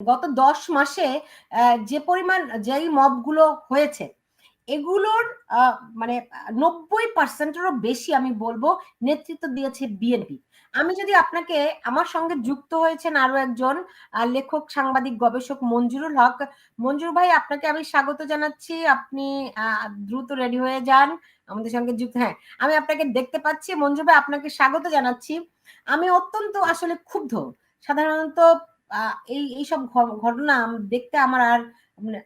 গত দশ মাসে যে পরিমাণ, যেই মবগুলো হয়েছে, এগুলোর মানে নব্বই পার্সেন্টেরও বেশি আমি বলব নেতৃত্ব দিয়েছে বিএনপি আমি যদি আপনাকে আমার সঙ্গে যুক্ত হয়েছেন আরও একজন লেখক, সাংবাদিক, গবেষক মঞ্জুরুল হক। মঞ্জুর ভাই, আপনাকে আমি স্বাগত জানাচ্ছি। আপনি দ্রুত রেডি হয়ে যান, আমাদের সঙ্গে যুক্ত। হ্যাঁ আমি আপনাকে দেখতে পাচ্ছি। মঞ্জুর ভাই, আপনাকে স্বাগত জানাচ্ছি। আমি অত্যন্ত, আসলে ক্ষুব্ধ। সাধারণত এই এইসব ঘটনা দেখতে আমার আর মানে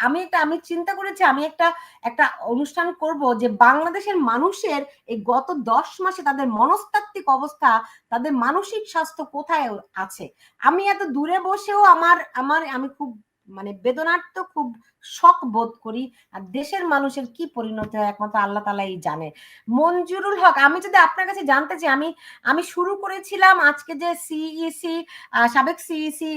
আমি একটা, আমি চিন্তা করেছি, আমি একটা একটা অনুষ্ঠান করব যে বাংলাদেশের মানুষের এই গত দশ মাসে তাদের মনস্তাত্ত্বিক অবস্থা, তাদের মানসিক স্বাস্থ্য কোথায় আছে? আমি এত দূরে বসেও আমার আমার, আমি খুব মানে বেদনার তো খুব শখ বোধ করি। আর দেশের মানুষের কি পরিণতি হয় একমাত্র আল্লাহ তালাই জানে। মঞ্জুরুল হক, আমি যদি আপনার কাছে জানতে চাই, আমি আমি শুরু করেছিলাম আজকে যে সিইসি সাবেক সিইসি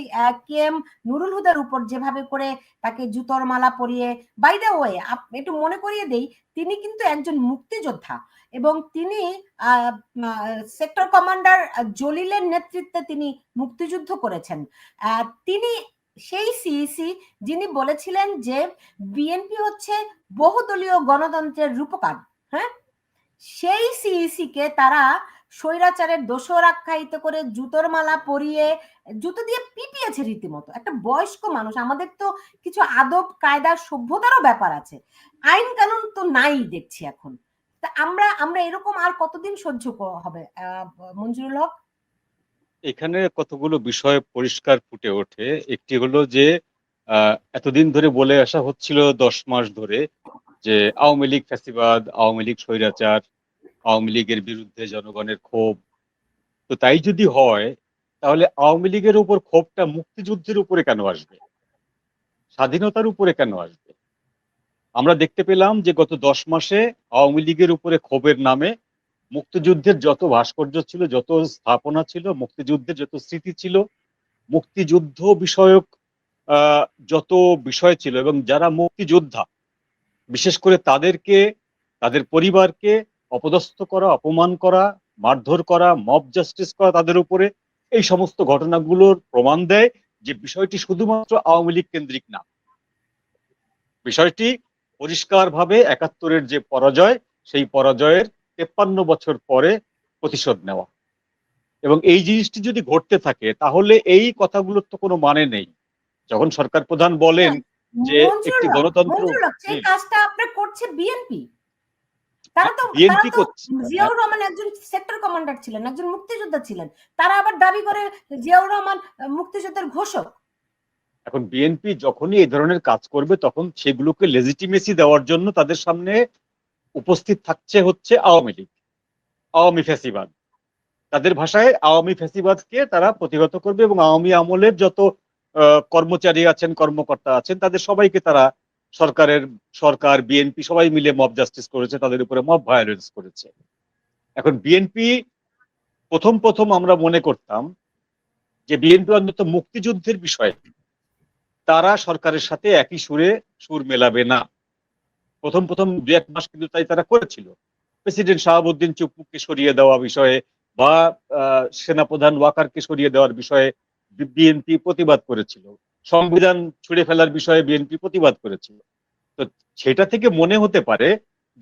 কে এম নুরুল হুদার উপর যেভাবে করে তাকে জুতোর মালা পরিয়ে বাই দ্য ওয়ে একটু মনে করিয়ে দেই, তিনি কিন্তু একজন মুক্তিযোদ্ধা এবং তিনি সেক্টর কমান্ডার জলিলের নেতৃত্বে তিনি মুক্তিযুদ্ধ করেছেন। তিনি সেই সিইসি যিনি বলেছিলেন যে বিএনপি হচ্ছে বহুদলীয় গণতন্ত্রের রূপকার হ্যাঁ? সেই সিইসি কে তারা স্বৈরাচারের দোষর আখ্যায়িত করে জুতোর মালা পরিয়ে, জুতো দিয়ে পিপিয়েছে রীতিমতো। একটা বয়স্ক মানুষ, আমাদের তো কিছু আদব, কায়দার সভ্যতারও ব্যাপার আছে। আইন কানুন তো নাই দেখছি এখন। তা আমরা আমরা এরকম আর কতদিন সহ্য হবে? মঞ্জুরুল হক? এখানে কতগুলো বিষয় পরিষ্কার ফুটে ওঠে। একটি হলো যে এতদিন ধরে বলে আসা হচ্ছিল দশ মাস ধরে যে, আওয়ামী লীগ ফ্যাসিবাদ, আওয়ামী লীগ স্বৈরাচার, আওয়ামী লীগের বিরুদ্ধে জনগণের ক্ষোভ। তো তাই যদি হয়, তাহলে আওয়ামী লীগের উপর ক্ষোভটা মুক্তিযুদ্ধের উপরে কেন আসবে? স্বাধীনতার উপরে কেন আসবে? আমরা দেখতে পেলাম যে, গত দশ মাসে আওয়ামী লীগের উপরে ক্ষোভের নামে মুক্তিযুদ্ধের যত ভাস্কর্য ছিল, যত স্থাপনা ছিল, মুক্তিযুদ্ধের যত স্মৃতি ছিল, মুক্তিযুদ্ধ বিষয়ক যত বিষয় ছিল এবং যারা মুক্তিযোদ্ধা, বিশেষ করে তাদেরকে, তাদের পরিবারকে অপদস্থ করা, অপমান করা, মারধর করা মব জাস্টিস করা তাদের উপরে, এই সমস্ত ঘটনাগুলোর প্রমাণ দেয় যে বিষয়টি শুধুমাত্র আওয়ামী লীগ কেন্দ্রিক না। বিষয়টি পরিষ্কারভাবে একাত্তরের যে পরাজয়, সেই পরাজয়ের তেপ্পান্ন বছর পরে প্রতিশোধ নেওয়া। এবং এই জিনিসটি যদি ঘটতে থাকে তাহলে এই কথাগুলোর তো কোনো মানে নেই। যখন সরকার প্রধান বলেন যে একটি গণতন্ত্র সেই কাজটা আপনার করছে বিএনপি তারা তো বিএনপি করছে। জিয়াউর রহমান একজন সেক্টর কমান্ডার ছিলেন একজন মুক্তিযোদ্ধা ছিলেন। তারা আবার দাবি করে জিয়াউর রহমান মুক্তিযুদ্ধের ঘোষক। এখন বিএনপি যখনই এই ধরনের কাজ করবে তখন সেগুলোকে লেজিটিমেসি দেওয়ার জন্য তাদের সামনে উপস্থিত থাকছে হচ্ছে আওয়ামী লীগ, আওয়ামী ফ্যাসিবাদ তাদের ভাষায় আওয়ামী ফ্যাসিবাদকে তারা প্রতিহত করবে এবং আওয়ামী আমলের যত কর্মচারী আছেন, কর্মকর্তা আছেন, তাদের সবাইকে তারা সরকারের সরকার, বিএনপি সবাই মিলে মব জাস্টিস করেছে, তাদের উপরে মব ভায়োলেন্স করেছে। এখন বিএনপি, প্রথম প্রথম আমরা মনে করতাম যে বিএনপি অন্তত মুক্তিযুদ্ধের বিষয়ে তারা সরকারের সাথে একই সুরে সুর মেলাবে না। প্রথম প্রথম দু এক মাস কিন্তু তাই তারা করেছিল। প্রেসিডেন্ট শাহাবুদ্দিন চুপ্পুকে সরিয়ে দেওয়া বিষয়ে বা সেনাপ্রধান ওয়াকারকে সরিয়ে দেওয়ার বিষয়ে বিএনপি প্রতিবাদ করেছিল। সংবিধান ছুড়ে ফেলার বিষয়ে বিএনপি প্রতিবাদ করেছিল। তো সেটা থেকে মনে হতে পারে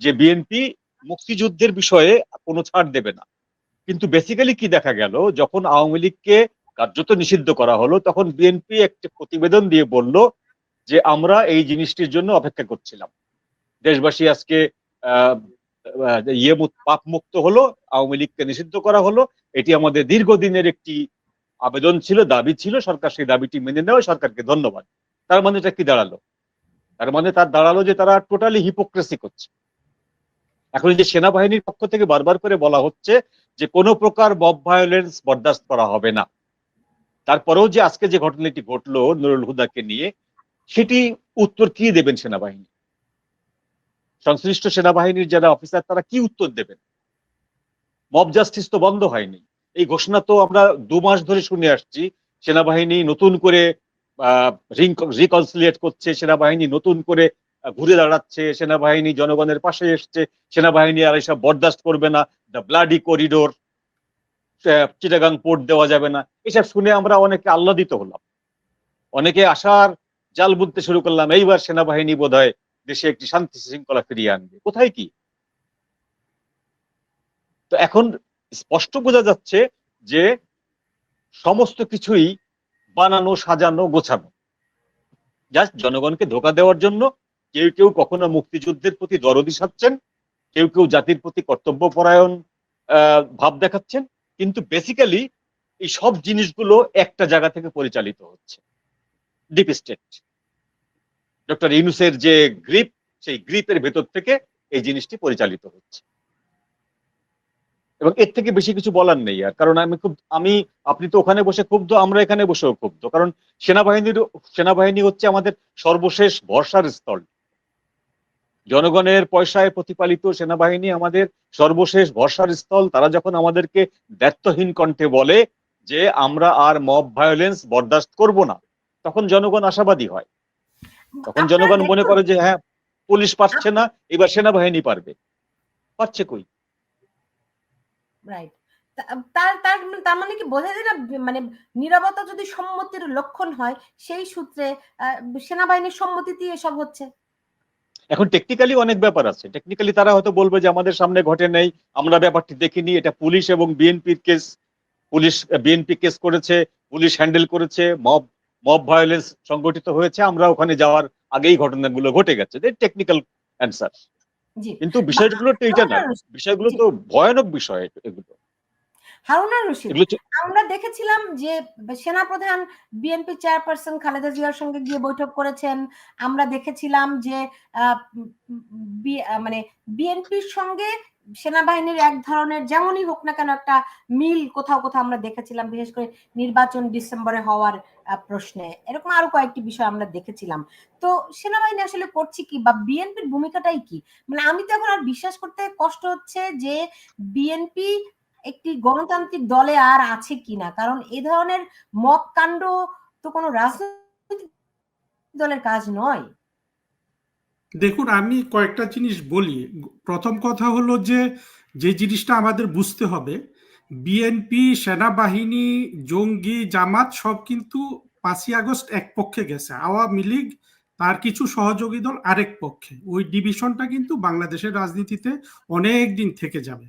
যে বিএনপি মুক্তিযুদ্ধের বিষয়ে কোনো ছাড় দেবে না। কিন্তু বেসিক্যালি কি দেখা গেল? যখন আওয়ামী লীগকে কার্যত নিষিদ্ধ করা হলো, তখন বিএনপি একটি প্রতিবেদন দিয়ে বলল যে, আমরা এই জিনিসটির জন্য অপেক্ষা করছিলাম। দেশবাসী আজকে ইয়ে পাপ মুক্ত হলো, আওয়ামী লীগকে নিষিদ্ধ করা হলো। এটি আমাদের দীর্ঘদিনের একটি আবেদন ছিল, দাবি ছিল। সরকার সেই দাবিটি মেনে নেওয়া সরকারকে ধন্যবাদ। তার মানে এটা কি দাঁড়াল? তার মানে তার দাঁড়াল যে তারা টোটালি হিপোক্রেসি করছে। এখন যে সেনাবাহিনীর পক্ষ থেকে বারবার করে বলা হচ্ছে যে কোনো প্রকার বব ভায়োলেন্স বরদাস্ত করা হবে না। তারপরেও যে আজকে যে ঘটনাটি ঘটলো নুরুল হুদাকে নিয়ে, সেটি উত্তর কি দেবেন সেনাবাহিনী? সংশ্লিষ্ট সেনাবাহিনীর যারা অফিসার, তারা কি উত্তর দেবেন? মব জাস্টিস তো বন্ধ হয়নি। এই ঘোষণা তো আমরা দু মাস ধরে শুনে আসছি। সেনাবাহিনী নতুন করে রিকনসিলিয়েট করছে, সেনাবাহিনী নতুন করে ঘুরে দাঁড়াচ্ছে, সেনাবাহিনী জনগণের পাশে এসছে, সেনাবাহিনী আর এসব বরদাস্ত করবে না। The bloody corridor Chittagong port দেওয়া যাবে না। এসব শুনে আমরা অনেকে আহ্লাদিত হলাম। অনেকে আশার জাল বুনতে শুরু করলাম। এইবার সেনাবাহিনী বোধহয় দেশে একটি শান্তি শৃঙ্খলা ফিরিয়ে আনবে। কোথায় কি? তো এখন স্পষ্ট বোঝা যাচ্ছে যে সমস্ত কিছুই বানানো, সাজানো, গোছানো। জাস্ট জনগণকে ধোকা দেওয়ার জন্য কেউ কেউ কখনো মুক্তিযুদ্ধের প্রতি দরদি সাচ্ছেন কেউ কেউ জাতির প্রতি কর্তব্যপরায়ণ ভাব দেখাচ্ছেন, কিন্তু বেসিক্যালি এই সব জিনিসগুলো একটা জায়গা থেকে পরিচালিত হচ্ছে। ডিপ স্টেট ডক্টর ইউনুসের যে গ্রিপ, সেই গ্রিপের ভেতর থেকে এই জিনিসটি পরিচালিত হচ্ছে। এবং এর থেকে বেশি কিছু বলার নেই আর। কারণ আমি খুব, আমি, আপনি তো ওখানে বসে ক্ষুব্ধ, আমরা এখানে বসেও ক্ষুব্ধ। কারণ সেনাবাহিনীর, সেনাবাহিনী হচ্ছে আমাদের সর্বশেষ ভরসার স্থল। জনগণের পয়সায় প্রতিপালিত সেনাবাহিনী আমাদের সর্বশেষ ভরসার স্থল। তারা যখন আমাদেরকে ব্যর্থহীন কণ্ঠে বলে যে আমরা আর মব ভায়োলেন্স বরদাস্ত করব না, তখন জনগণ আশাবাদী হয়। তখন জনগণ মনে করে যে হ্যাঁ পুলিশ পারছে না এবার সেনাবাহিনী পারবে। পারছে কই? রাইট তার তার তার মানে কি বোঝা যায় না মানে নিরবতা যদি সম্মতির লক্ষণ হয় সেই সূত্রে সেনাবাহিনীর সম্মতিতে এসব হচ্ছে। এখন টেকনিক্যালি অনেক ব্যাপার আছে। টেকনিক্যালি তারা হয়তো বলবে যে আমাদের সামনে ঘটে নেই আমরা ব্যাপারটি দেখিনি এটা পুলিশ এবং বিএনপির কেস পুলিশ বিএনপি কেস করেছে পুলিশ হ্যান্ডেল করেছে মব মব ভায়োলেন্স সংগঠিত হয়েছে আমরা ওখানে যাওয়ার আগেই ঘটনাগুলো ঘটে গেছে। যে টেকনিক্যাল অ্যান্সার কিন্তু বিষয়গুলো তো এইটা না বিষয়গুলো তো ভয়ানক বিষয় এগুলো। হারুনা রশিদ আমরা দেখেছিলাম যে সেনাপ্রধান বিএনপি চেয়ারপারসন খালেদা জিয়ার সঙ্গে গিয়ে বৈঠক করেছেন। আমরা দেখেছিলাম যে মানে বিএনপির সঙ্গে সেনাবাহিনীর এক ধরনের যেমনই হোক না কেন একটা মিল কোথাও কোথাও আমরা দেখেছিলাম বিশেষ করে নির্বাচন ডিসেম্বরে হওয়ার প্রশ্নে। এরকম আরও কয়েকটি বিষয় আমরা দেখেছিলাম। তো সেনাবাহিনী আসলে করছে কি বা বিএনপির ভূমিকাটাই কি? মানে আমি তো এখন আর বিশ্বাস করতে কষ্ট হচ্ছে যে বিএনপি একটি গণতান্ত্রিক দলে আর আছে কিনা? কারণ এ ধরনের মব কাণ্ড তো কোনো রাজনৈতিক দলের কাজ নয়। দেখুন, আমি কয়েকটা জিনিস বলি। প্রথম কথা হলো যে যে জিনিসটা আমাদের বুঝতে হবে, বিএনপি, সেনাবাহিনী, জঙ্গি, জামাত সব কিন্তু পাঁচই আগস্ট এক পক্ষে গেছে। আওয়ামী লীগ, তার কিছু সহযোগী দল আরেক পক্ষে। ওই ডিভিশনটা কিন্তু বাংলাদেশের রাজনীতিতে অনেক দিন থেকে যাবে।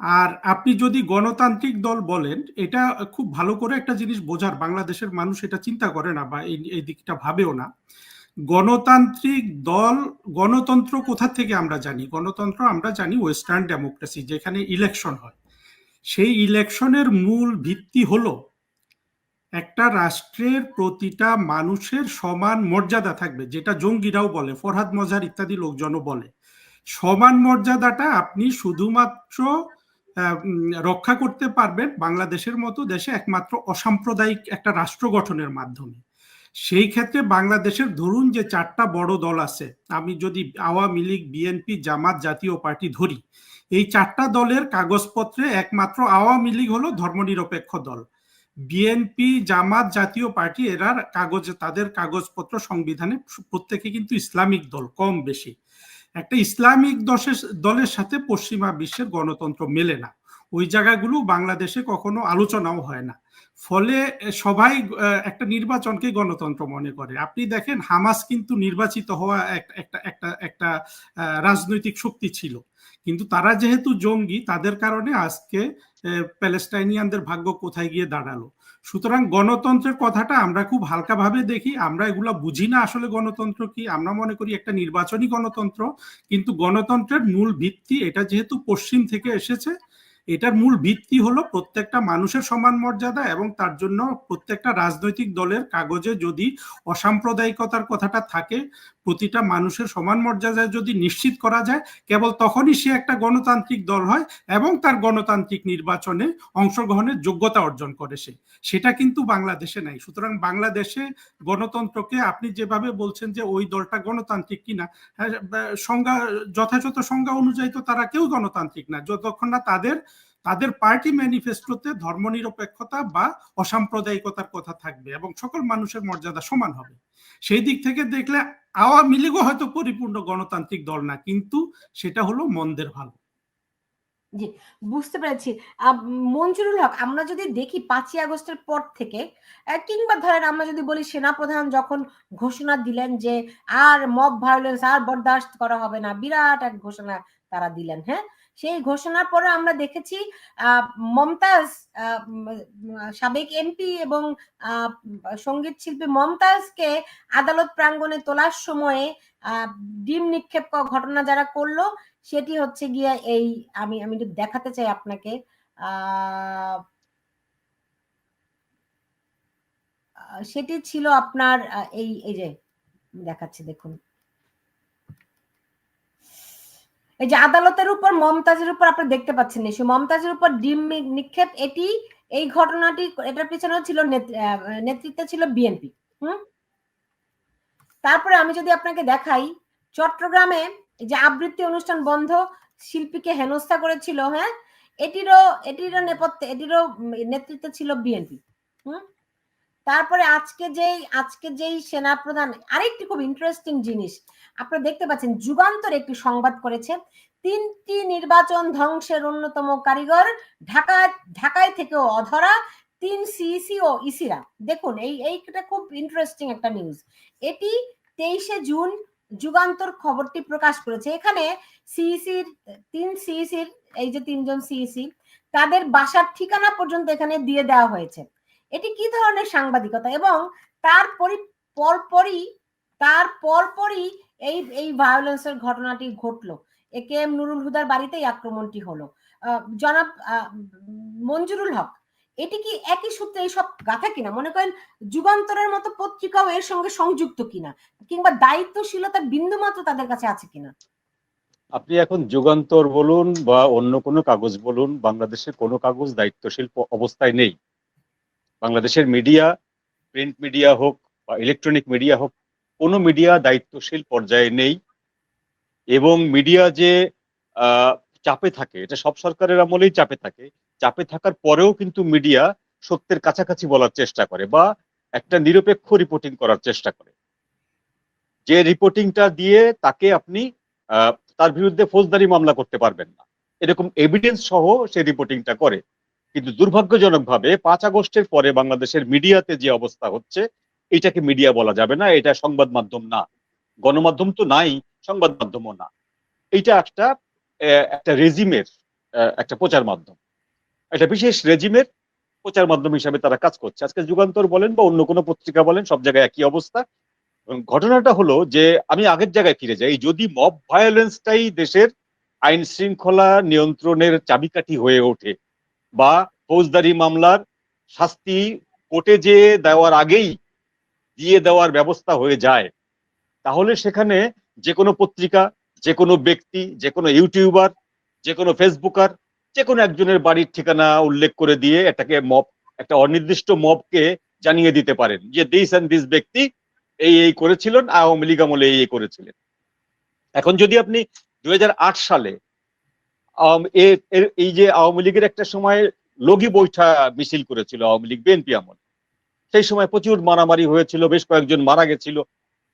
আর আপনি যদি গণতান্ত্রিক দল বলেন, এটা খুব ভালো করে একটা জিনিস বোঝার, বাংলাদেশের মানুষ এটা চিন্তা করে না বা এই দিকটা ভাবেও না। গণতান্ত্রিক দল, গণতন্ত্র কোথা থেকে আমরা জানি? গণতন্ত্র আমরা জানি ওয়েস্টার্ন ডেমোক্রেসি যেখানে ইলেকশন হয়। সেই ইলেকশনের মূল ভিত্তি হলো একটা রাষ্ট্রের প্রতিটা মানুষের সমান মর্যাদা থাকবে, যেটা জঙ্গিরাও বলে, ফরহাদ মজার ইত্যাদি লোকজনও বলে। সমান মর্যাদাটা আপনি শুধুমাত্র রক্ষা করতে পারবেন বাংলাদেশের মতো দেশে একমাত্র অসাম্প্রদায়িক একটা রাষ্ট্র গঠনের মাধ্যমে। সেই ক্ষেত্রে বাংলাদেশের ধরুন যে চারটা বড় দল আছে, আমি যদি আওয়ামী লীগ, বিএনপি, জামাত জাতীয় পার্টি ধরি, এই চারটা দলের কাগজপত্রে একমাত্র আওয়ামী লীগ হলো ধর্মনিরপেক্ষ দল। বিএনপি, জামাত জাতীয় পার্টি, এরা কাগজে, তাদের কাগজপত্র সংবিধানে প্রত্যেকে কিন্তু ইসলামিক দল, কম বেশি। একটা ইসলামিক দশের দলের সাথে পশ্চিমা বিশ্বের গণতন্ত্র মেলে না। ওই জায়গাগুলো বাংলাদেশে কখনো আলোচনাও হয় না। ফলে সবাই একটা নির্বাচনকে গণতন্ত্র মনে করে। আপনি দেখেন, হামাস কিন্তু নির্বাচিত হওয়া এক- একটা একটা একটা রাজনৈতিক শক্তি ছিল। কিন্তু তারা যেহেতু জঙ্গি, তাদের কারণে আজকে প্যালেস্টাইনিয়ানদের ভাগ্য কোথায় গিয়ে দাঁড়াল? সুতরাং গণতন্ত্রের কথাটা আমরা খুব হালকাভাবে দেখি। আমরা এগুলা বুঝি না আসলে গণতন্ত্র কি। আমরা মনে করি একটা নির্বাচনী গণতন্ত্র, কিন্তু গণতন্ত্রের মূল ভিত্তি এটা যেহেতু পশ্চিম থেকে এসেছে, এটার মূল ভিত্তি হলো প্রত্যেকটা মানুষের সমান মর্যাদা এবং তার জন্য প্রত্যেকটা রাজনৈতিক দলের কাগজে যদি অসাম্প্রদায়িকতার কথাটা থাকে প্রতিটা মানুষের সমান মর্যাদা যদি নিশ্চিত করা যায় কেবল তখনই সে একটা গণতান্ত্রিক দল হয় এবং তার গণতান্ত্রিক নির্বাচনে অংশগ্রহণের যোগ্যতা অর্জন করে সে। সেটা কিন্তু বাংলাদেশে নাই। সুতরাং বাংলাদেশে গণতন্ত্রকে আপনি যেভাবে বলছেন যে ওই দলটা গণতান্ত্রিক কিনা হ্যাঁ, সংজ্ঞা যথাযথ সংজ্ঞা অনুযায়ী তো তারা কেউ গণতান্ত্রিক না। যতক্ষণ না তাদের তাদের পার্টি ম্যানিফেস্টোতে ধর্মনিরপেক্ষতা বা অসাম্প্রদায়িকতার কথা থাকবে এবং সকল মানুষের মর্যাদা সমান হবে। সেই দিক থেকে দেখলে আওয়ামী লীগও হয়তো পরিপূর্ণ গণতান্ত্রিক দল না কিন্তু সেটা হলো মন্দের ভালো। বুঝতে পেরেছি। আহ, মঞ্জুরুল হক আমরা যদি দেখি পাঁচই আগস্টের পর থেকে কিংবা ধরেন আমরা যদি বলি সেনাপ্রধান যখন ঘোষণা দিলেন যে আর মব ভায়োলেন্স আর বরদাস্ত করা হবে না বিরাট এক ঘোষণা তারা দিলেন হ্যাঁ? সেই ঘোষণার পরে আমরা দেখেছি আহ, মমতাজ আহ, সাবেক এমপি এবং আহ, সংগীত শিল্পী মমতাজকে আদালত প্রাঙ্গণে তোলার সময়ে আহ, ডিম নিক্ষেপ ঘটনা যারা করল সেটি হচ্ছে গিয়ে এই আমি আমি একটু দেখাতে চাই আপনাকে সেটি ছিল আপনার এই এই যে দেখাচ্ছি, দেখুন। এই যে আদালতের উপর মমতাজের উপর আপনি দেখতে পাচ্ছেন নিশ্চয় মমতাজের উপর ডিম নিক্ষেপ, এটি, এই ঘটনাটি, এটার পিছনে ছিল নেতৃত্বে ছিল বিএনপি। হুম? তারপরে আমি যদি আপনাকে দেখাই, চট্টগ্রামে যে আবৃত্তি অনুষ্ঠান বন্ধ, শিল্পীকে হেনস্থা করেছিল হ্যাঁ? এটিরও এটিরও নেপথ্যে, এটিরও নেতৃত্বে ছিল বিএনপি, হুম? তারপরে আজকে যেই আজকে যেই সেনাপ্রধান, আরেকটি খুব ইন্টারেস্টিং জিনিস, আপনারা দেখতে পাচ্ছেন, যুগান্তর একটি সংবাদ করেছে, তিনটি নির্বাচন ধ্বংসের অন্যতম কারিগর, ঢাকা, ঢাকায় থেকেও অধরা, তিন সিইসি ও ইসিরা। দেখুন, এই, এইটা খুব ইন্টারেস্টিং একটা নিউজ এটি তেইশে জুন যুগান্তর খবরটি প্রকাশ করেছে। এখানে সিইসির তিন সিইসির এই যে তিনজন সিইসি তাদের বাসার ঠিকানা পর্যন্ত এখানে দিয়ে দেওয়া হয়েছে। এটি কি ধরনের সাংবাদিকতা? এবং তার পরি পরপরই তার পরপরই এই এই ভায়োলেন্সের ঘটনাটি ঘটলো। এ কে এম নুরুল হুদার বাড়িতেই আক্রমণটি হলো। জনাব মঞ্জুরুল হক এটি কি একই সূত্রে এইসব গাথা কিনা? মনে করেন যুগান্তরের মতো পত্রিকাও এর সঙ্গে সংযুক্ত কিনা? কিংবা দায়িত্বশীলতার বিন্দু মাত্র তাদের কাছে আছে কিনা? আপনি এখন যুগান্তর বলুন বা অন্য কোনো কাগজ বলুন, বাংলাদেশের কোনো কাগজ দায়িত্বশীল অবস্থায় নেই। বাংলাদেশের মিডিয়া, প্রিন্ট মিডিয়া হোক বা ইলেকট্রনিক মিডিয়া হোক, কোনো মিডিয়া দায়িত্বশীল পর্যায়ে নেই। এবং মিডিয়া যে চাপে থাকে, এটা সব সরকারের আমলেই চাপে থাকে চাপে থাকার পরেও কিন্তু মিডিয়া সত্যের কাছাকাছি বলার চেষ্টা করে বা একটা নিরপেক্ষ রিপোর্টিং করার চেষ্টা করে। যে রিপোর্টিংটা দিয়ে তাকে আপনি তার বিরুদ্ধে ফৌজদারি মামলা করতে পারবেন না। এরকম এভিডেন্স সহ সে রিপোর্টিংটা করে। কিন্তু দুর্ভাগ্যজনকভাবে পাঁচ আগস্টের পরে বাংলাদেশের মিডিয়াতে যে অবস্থা হচ্ছে, এটাকে মিডিয়া বলা যাবে না। এটা সংবাদ মাধ্যম না। গণমাধ্যম তো নাই, সংবাদ মাধ্যমও না। এটা একটা একটা রেজিমের একটা প্রচার মাধ্যম। একটা বিশেষ রেজিমের প্রচার মাধ্যম হিসাবে তারা কাজ করছে। আজকে যুগান্তর বলেন বা অন্য কোনো পত্রিকা বলেন, সব জায়গায় একই অবস্থা। ঘটনাটা হলো যে, আমি আগের জায়গায় ফিরে যাই। যদি মব ভায়োলেন্সটাই দেশের আইন শৃঙ্খলা নিয়ন্ত্রণের চাবিকাঠি হয়ে ওঠে বা ফৌজদারি মামলার শাস্তি কোর্টে যে দেওয়ার আগেই দিয়ে দেওয়ার ব্যবস্থা হয়ে যায়, তাহলে সেখানে যে কোনো পত্রিকা, যে কোনো ব্যক্তি, যে কোনো ইউটিউবার, যে কোনো ফেসবুকার যে কোনো একজনের বাড়ির ঠিকানা উল্লেখ করে দিয়ে এটাকে মব, একটা অনির্দিষ্ট মবকে জানিয়ে দিতে পারেন যে দিস অ্যান্ড দিস ব্যক্তি এই এই করেছিলেন, আওয়ামী লীগ আমলে এই এই করেছিলেন। এখন যদি আপনি দু হাজার আট সালে এই যে আওয়ামী লীগের একটা সময় লগি বৈঠা মিছিল করেছিল আওয়ামী লীগ, বিএনপি আমল, সেই সময় প্রচুর মারামারি হয়েছিল, বেশ কয়েকজন মারা গেছিল।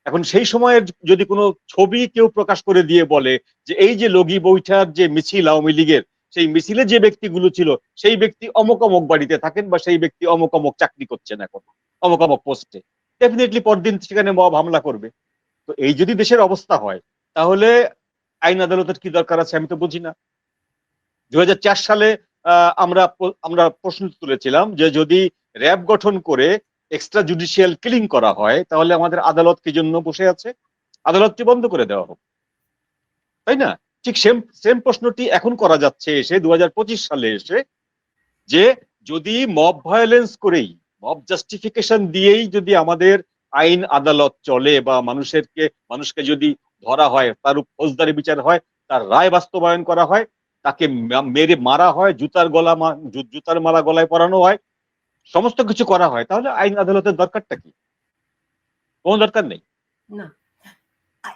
এখন সেই সময়ের যদি কোনো ছবি কেউ প্রকাশ করে দিয়ে বলে যে এই যে লগি বৈঠার যে মিছিল আওয়ামী লীগের সেই মিছিলে যে ব্যক্তিগুলো ছিল, সেই ব্যক্তি অমক অমক বাড়িতে থাকেন বা সেই ব্যক্তি অমক অমক চাকরি করছেন এখন, অমক অমক পোস্টে। ডেফিনেটলি পরদিন সেখানে মব হামলা করবে। তো এই যদি দেশের অবস্থা হয়, তাহলে আইন আদালতের কি দরকার আছে আমি তো বুঝি না। দু হাজার চার সালে আমরা আমরা প্রশ্ন তুলেছিলাম যে যদি র্যাব গঠন করে এক্সট্রা জুডিশিয়াল কিলিং করা হয়, তাহলে আমাদের আদালত কি জন্য বসে আছে? আদালতটি বন্ধ করে দেওয়া হোক? তাই না? ঠিক সেম সেম প্রশ্নটি এখন করা যাচ্ছে এসে দুহাজার পঁচিশ সালে এসে যে যদি মব ভায়োলেন্স করেই মব জাস্টিফিকেশন দিয়েই যদি আমাদের আইন আদালত চলে বা মানুষেরকে, মানুষকে যদি ধরা হয়, তার ফৌজদারি বিচার হয়, তার রায় বাস্তবায়ন করা হয়, তাকে মেরে মারা হয়, জুতার গলা জুতার মালা গলায় পরানো হয়, সমস্ত কিছু করা হয়, তাহলে আইন আদালতের দরকারটা কি? কোনো দরকার নেই? না।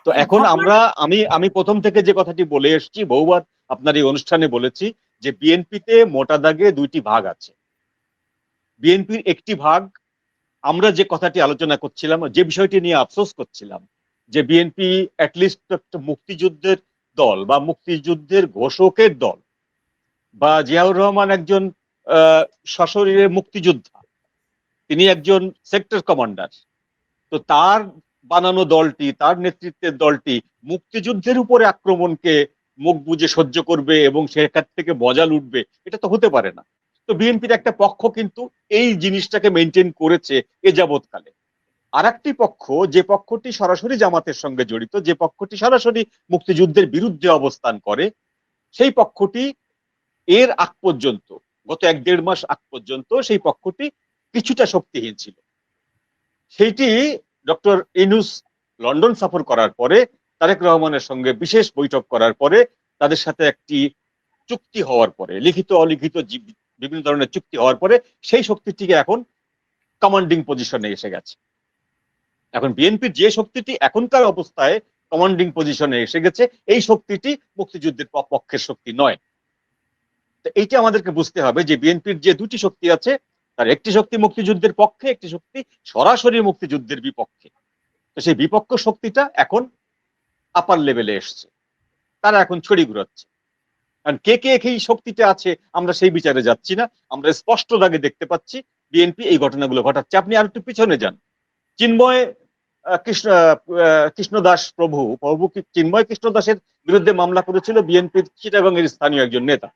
তো এখন আমরা আমি আমি প্রথম থেকে যে কথাটি বলে এসেছি বহুবার আপনার এই অনুষ্ঠানে বলেছি যে বিএনপিতে মোটা দাগে দুইটি ভাগ আছে। বিএনপির একটি ভাগ আমরা যে কথাটি আলোচনা করছিলাম যে বিষয়টি নিয়ে আফসোস করছিলাম যে বিএনপি অ্যাটলিস্ট একটা মুক্তিযুদ্ধের দল বা মুক্তিযুদ্ধের ঘোষকের দল বা জিয়াউর রহমান একজন আহ, সশরীরে মুক্তিযোদ্ধা তিনি একজন সেক্টর কমান্ডার তো তার বানানো দলটি, তার নেতৃত্বের দলটি মুক্তিযুদ্ধের উপরে আক্রমণকে মুখ বুজে সহ্য করবে এবং সেখান থেকে বজাল উঠবে, এটা তো হতে পারে না। তো বিএনপির একটা পক্ষ কিন্তু এই জিনিসটাকে মেনটেন করেছে এ যাবৎকালে। আর একটি পক্ষ, যে পক্ষটি সরাসরি জামাতের সঙ্গে জড়িত, যে পক্ষটি সরাসরি মুক্তিযুদ্ধের বিরুদ্ধে অবস্থান করে, সেই পক্ষটি এর আগ পর্যন্ত, গত এক দেড় মাস আগ পর্যন্ত সেই পক্ষটি কিছুটা শক্তিহীন ছিল। সেইটি ডক্টর ইনুস লন্ডন সফর করার পরে তারেক রহমানের সঙ্গে বিশেষ বৈঠক করার পরে তাদের সাথে একটি চুক্তি হওয়ার পরে, লিখিত অলিখিত বিভিন্ন ধরনের চুক্তি হওয়ার পরে সেই শক্তিটিকে এখন কমান্ডিং পজিশনে এসে গেছে। এখন বিএনপির যে শক্তিটি এখনকার অবস্থায় কমান্ডিং পজিশনে এসে গেছে, এই শক্তিটি মুক্তিযুদ্ধের পক্ষের শক্তি নয়। তো এইটা আমাদেরকে বুঝতে হবে যে বিএনপির যে দুটি শক্তি আছে তার একটি শক্তি মুক্তিযুদ্ধের পক্ষে, একটি শক্তি সরাসরি মুক্তিযুদ্ধের বিপক্ষে। তো সেই বিপক্ষ শক্তিটা এখন আপার লেভেলে এসছে। তারা এখন ছড়ি ঘুরাচ্ছে। কারণ কে কে এই শক্তিটা আছে, আমরা সেই বিচারে যাচ্ছি না। আমরা স্পষ্ট দাগে দেখতে পাচ্ছি বিএনপি এই ঘটনাগুলো ঘটাচ্ছে। আপনি আর একটু পিছনে যান। চিন্ময় কৃষ্ণ কৃষ্ণদাস প্রভু প্রভু চিন্ময় কৃষ্ণদাসের বিরুদ্ধে মামলা করেছিল বিএনপির চিটাগং এর স্থানীয় একজন নেতা।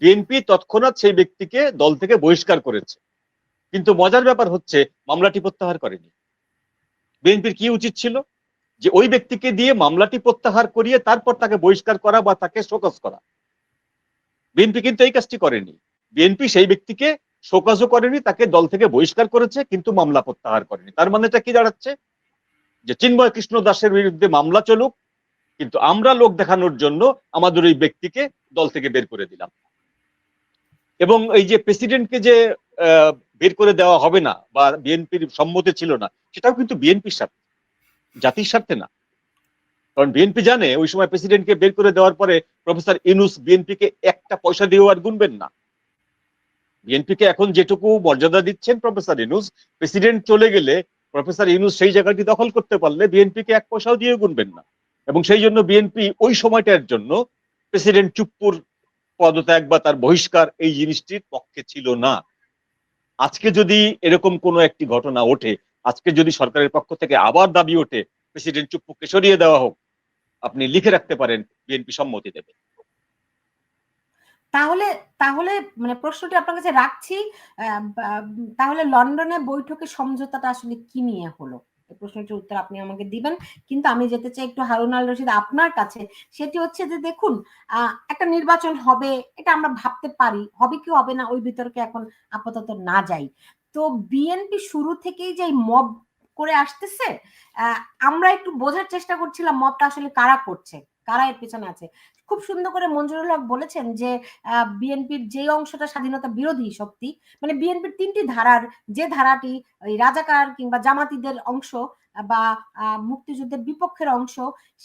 বিএনপি তৎক্ষণাৎ সেই ব্যক্তিকে দল থেকে বহিষ্কার করেছে। কিন্তু মজার ব্যাপার হচ্ছে, মামলাটি প্রত্যাহার করেনি। বিএনপির কি উচিত ছিল? যে ওই ব্যক্তিকে দিয়ে মামলাটি প্রত্যাহার করিয়ে তারপর তাকে বহিষ্কার করা বা তাকে শোকজ করা। বিএনপি কিন্তু এই কাজটি করেনি। বিএনপি সেই ব্যক্তিকে শোকজও করেনি, তাকে দল থেকে বহিষ্কার করেছে, কিন্তু মামলা প্রত্যাহার করেনি। তার মানে এটা কি দাঁড়াচ্ছে? যে চিন্ময় কৃষ্ণ দাসের বিরুদ্ধে মামলা চলুক, কিন্তু আমরা লোক দেখানোর জন্য আমাদের ওই ব্যক্তিকে দল থেকে বের করে দিলাম। এবং এই যে প্রেসিডেন্টকে যে বের করে দেওয়া হবে না বা বিএনপির সম্মতি ছিল না, সেটাও কিন্তু বিএনপির স্বার্থে। জাতির স্বার্থে না। কারণ বিএনপি জানে, ওই সময় প্রেসিডেন্টকে বের করে দেওয়ার পরে প্রফেসর ইনুস বিএনপিকে একটা পয়সা দিয়েও আর গুনবেন না। বিএনপিকে এখন যেটুকু মর্যাদা দিচ্ছেন প্রফেসর ইনুস প্রেসিডেন্ট চলে গেলে প্রফেসর ইনুস সেই জায়গাটি দখল করতে পারলে বিএনপিকে এক পয়সাও দিয়ে গুনবেন না। এবং সেই জন্য বিএনপি ওই সময়টার জন্য প্রেসিডেন্ট চুপ্পুর পদত্যাগ বা তার বহিষ্কার এই জিনিসটির পক্ষে ছিল না। আজকে যদি এরকম কোনো একটি ঘটনা ওঠে, আজকে যদি সরকারের পক্ষ থেকে আবার দাবি ওঠে, প্রেসিডেন্ট চুপ্পুকে সরিয়ে দেওয়া হোক, আপনি লিখে রাখতে পারেন, বিএনপি সম্মতি দেবে। তাহলে তাহলে মানে প্রশ্নটি আপনার কাছে রাখছি তাহলে লন্ডনে বৈঠকে সমঝোতাটা আসলে কি নিয়ে হলো? প্রশ্নটির উত্তর আপনি আমাকে দিবেন। কিন্তু আমি যেতে চাই একটু হারুন আল রশিদ আপনার কাছে। সেটি হচ্ছে যে দেখুন একটা নির্বাচন হবে, এটা আমরা ভাবতে পারি, হবে কি হবে না, ওই বিতর্কে এখন আপাতত না যাই। তো বিএনপি শুরু থেকেই যে মব করে আসতেছে আমরা একটু বোঝার চেষ্টা করছিলাম মবটা আসলে কারা করছে। কারা এর পেছনে আছে? খুব সুন্দর করে মঞ্জুরুল হক বলেছেন যে বিএনপির যে অংশটা স্বাধীনতা বিরোধী শক্তি মানে বিএনপির তিনটি ধারার যে ধারাটি রাজাকার কিংবা জামাতিদের অংশ বা মুক্তিযুদ্ধের বিপক্ষের অংশ,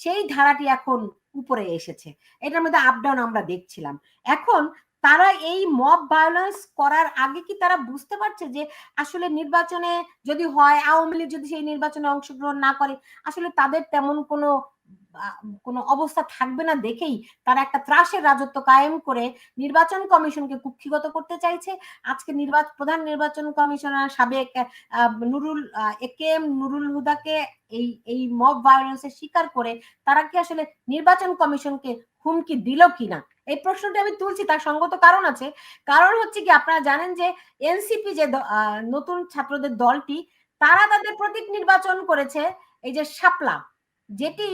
সেই ধারাটি এখন উপরে এসেছে। এটার মধ্যে আপ ডাউন আমরা দেখছিলাম। এখন তারা এই মব ভায়োলেন্স করার আগে কি তারা বুঝতে পারছে যে, আসলে নির্বাচনে যদি হয়, আওয়ামী লীগ যদি সেই নির্বাচনে অংশগ্রহণ না করে, আসলে তাদের তেমন কোনো কোনো অবস্থা থাকবে না দেখেই তারা একটা ত্রাসের রাজত্ব কায়েম করে নির্বাচন কমিশনকে কুক্ষিগত করতে চাইছে। আজকে নির্বাচন প্রধান নির্বাচন কমিশনার সাবেক Nurul A K M Nurul হুদাকে এই এই মব ভায়োলেন্সের শিকার করে তারা কি আসলে নির্বাচন কমিশনকে হুমকি দিল কিনা? এই প্রশ্নটি আমি তুলছি, তার সঙ্গত কারণ আছে। কারণ হচ্ছে কি, আপনারা জানেন যে এনসিপি যে নতুন ছাত্রদের দলটি, তারা তাদের প্রতীক নির্বাচন করেছে এই যে শাপলা, যেটি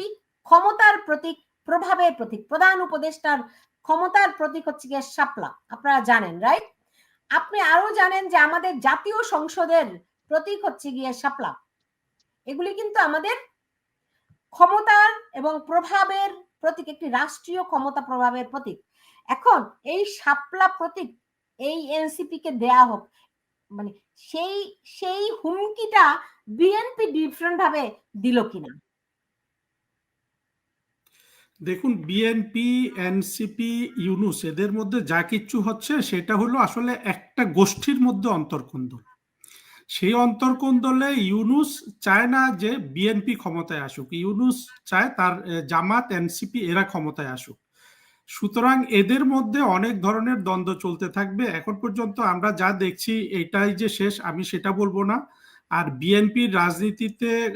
ক্ষমতার প্রতীক, প্রভাবের প্রতীক, প্রধান উপদেষ্টার ক্ষমতার প্রতীক হচ্ছে গিয়ে শাপলা। আপনারা জানেন রাইট আপনি আরও জানেন যে আমাদের জাতীয় সংসদের প্রতীক হচ্ছে গিয়ে শাপলা। এগুলি কিন্তু আমাদের ক্ষমতার এবং প্রভাবের প্রতীক, একটি রাষ্ট্রীয় ক্ষমতা প্রভাবের প্রতীক। এখন এই শাপলা প্রতীক এই এনসিপি কে দেয়া হোক মানে সেই সেই হুমকিটা বিএনপি ডিফারেন্ট ভাবে দিল কিনা? দেখুন বিএনপি এনসিপি ইউনুস এদের মধ্যে যা কিচ্ছু হচ্ছে সেটা হলো আসলে একটা গোষ্ঠীর মধ্যে অন্তর্কন্দল। সেই অন্তর্কন্দলে ইউনুস চায় না যে বিএনপি ক্ষমতায় আসুক। ইউনুস চায় তার জামাত এনসিপি এরা ক্ষমতায় আসুক। সুতরাং এদের মধ্যে অনেক ধরনের দ্বন্দ্ব চলতে থাকবে। এখন পর্যন্ত আমরা যা দেখছি এটাই যে শেষ, আমি সেটা বলব না। আর বিএনপির রাজনীতিতে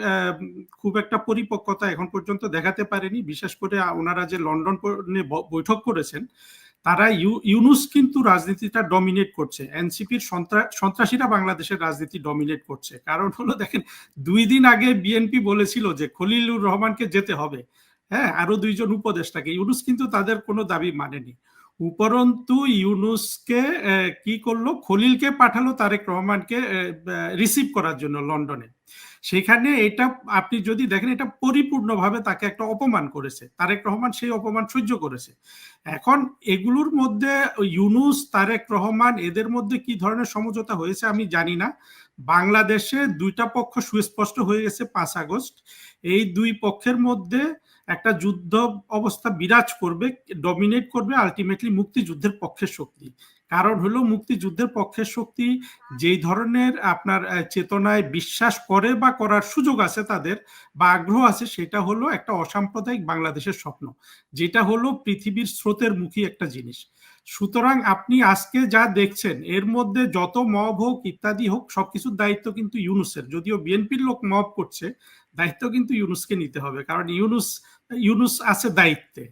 খুব একটা পরিপক্কতা এখন পর্যন্ত দেখাতে পারেনি। বিশেষ করে ওনারা যে লন্ডন বৈঠক করেছেন, তারা ইউ- ইউনুস কিন্তু রাজনীতিটা ডমিনেট করছে। এনসিপির সন্ত্রাসীরা বাংলাদেশের রাজনীতি ডমিনেট করছে। কারণ হলো দেখেন, দুই দিন আগে বিএনপি বলেছিল যে খলিলুর রহমানকে যেতে হবে। হ্যাঁ আরও দুইজন উপদেষ্টাকে। ইউনুস কিন্তু তাদের কোনো দাবি মানেনি। উপরন্তু ইউনুসকে কি করল? খলিলকে পাঠালো তারেক রহমানকে রিসিভ করার জন্য লন্ডনে। সেখানে এটা আপনি যদি দেখেন, এটা পরিপূর্ণভাবে তাকে একটা অপমান করেছে। তারেক রহমান সেই অপমান সহ্য করেছে। এখন এগুলোর মধ্যে ইউনুস, তারেক রহমান, এদের মধ্যে কি ধরনের সমঝোতা হয়েছে আমি জানি না। বাংলাদেশে দুইটা পক্ষ সুস্পষ্ট হয়ে গেছে পাঁচ আগস্ট। এই দুই পক্ষের মধ্যে একটা যুদ্ধ অবস্থা বিরাজ করবে ডমিনেট করবে আলটিমেটলি মুক্তিযুদ্ধের পক্ষের শক্তি। কারণ হলো মুক্তিযুদ্ধের পক্ষের শক্তি যেই ধরনের আপনার চেতনায় বিশ্বাস করে বা করার সুযোগ আছে তাদের বা আগ্রহ আছে, সেটা হলো একটা অসাম্প্রদায়িক বাংলাদেশের স্বপ্ন। যেটা হলো পৃথিবীর স্রোতের মুখী একটা জিনিস। সুতরাং আপনি আজকে যা দেখছেন, এর মধ্যে যত মব হোক, ইত্যাদি হোক, সবকিছুর দায়িত্ব কিন্তু ইউনুসের। যদিও বিএনপির লোক মব করছে, দায়িত্ব কিন্তু ইউনুসকে নিতে হবে। কারণ ইউনুস ইউনুস আছে দায়িত্বে।